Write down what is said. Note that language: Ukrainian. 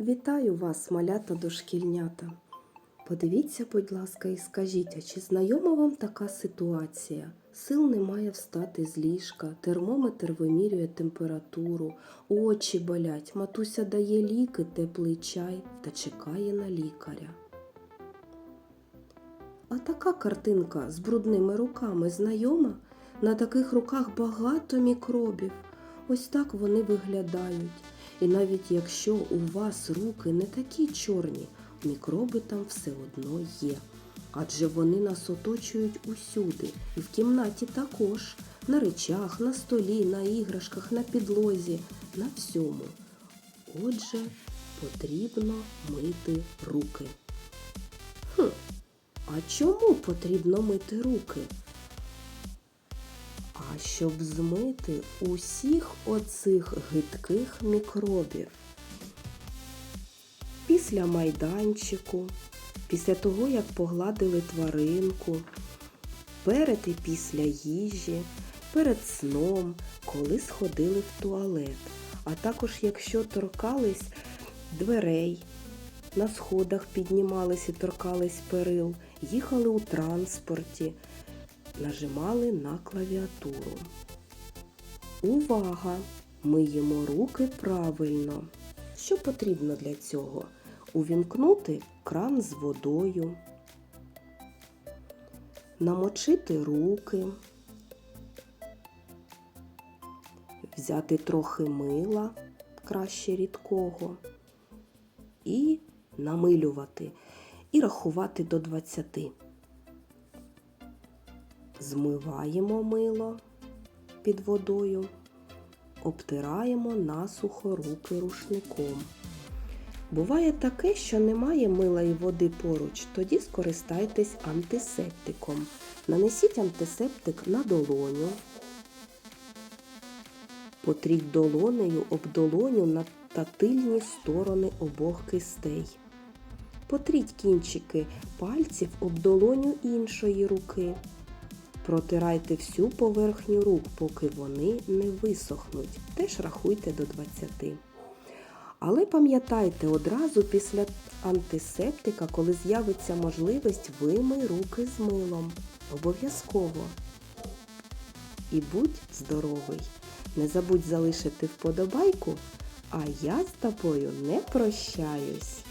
Вітаю вас, малята дошкільнята. Подивіться, будь ласка, і скажіть, а чи знайома вам така ситуація? Сил немає встати з ліжка, термометр вимірює температуру, очі болять, матуся дає ліки, теплий чай та чекає на лікаря. А така картинка з брудними руками знайома? На таких руках багато мікробів. Ось так вони виглядають. І навіть якщо у вас руки не такі чорні, мікроби там все одно є. Адже вони нас оточують усюди, і в кімнаті також, на речах, на столі, на іграшках, на підлозі, на всьому. Отже, потрібно мити руки. Хм, а чому потрібно мити руки? Щоб змити усіх оцих гидких мікробів. Після майданчику, після того, як погладили тваринку, перед і після їжі, перед сном, коли сходили в туалет, а також якщо торкались дверей, на сходах піднімались і торкались перил, їхали у транспорті, нажимали на клавіатуру. Увага! Миємо руки правильно. Що потрібно для цього? Увімкнути кран з водою, намочити руки, взяти трохи мила, краще рідкого, і намилювати, і рахувати до 20. Змиваємо мило під водою, обтираємо насухо руки рушником. Буває таке, що немає мила і води поруч, тоді скористайтесь антисептиком. Нанесіть антисептик на долоню. Потріть долонею об долоню на тильні сторони обох кистей. Потріть кінчики пальців об долоню іншої руки. Протирайте всю поверхню рук, поки вони не висохнуть. Теж рахуйте до 20. Але пам'ятайте, одразу після антисептика, коли з'явиться можливість, вимий руки з милом. Обов'язково. І будь здоровий! Не забудь залишити вподобайку, а я з тобою не прощаюсь.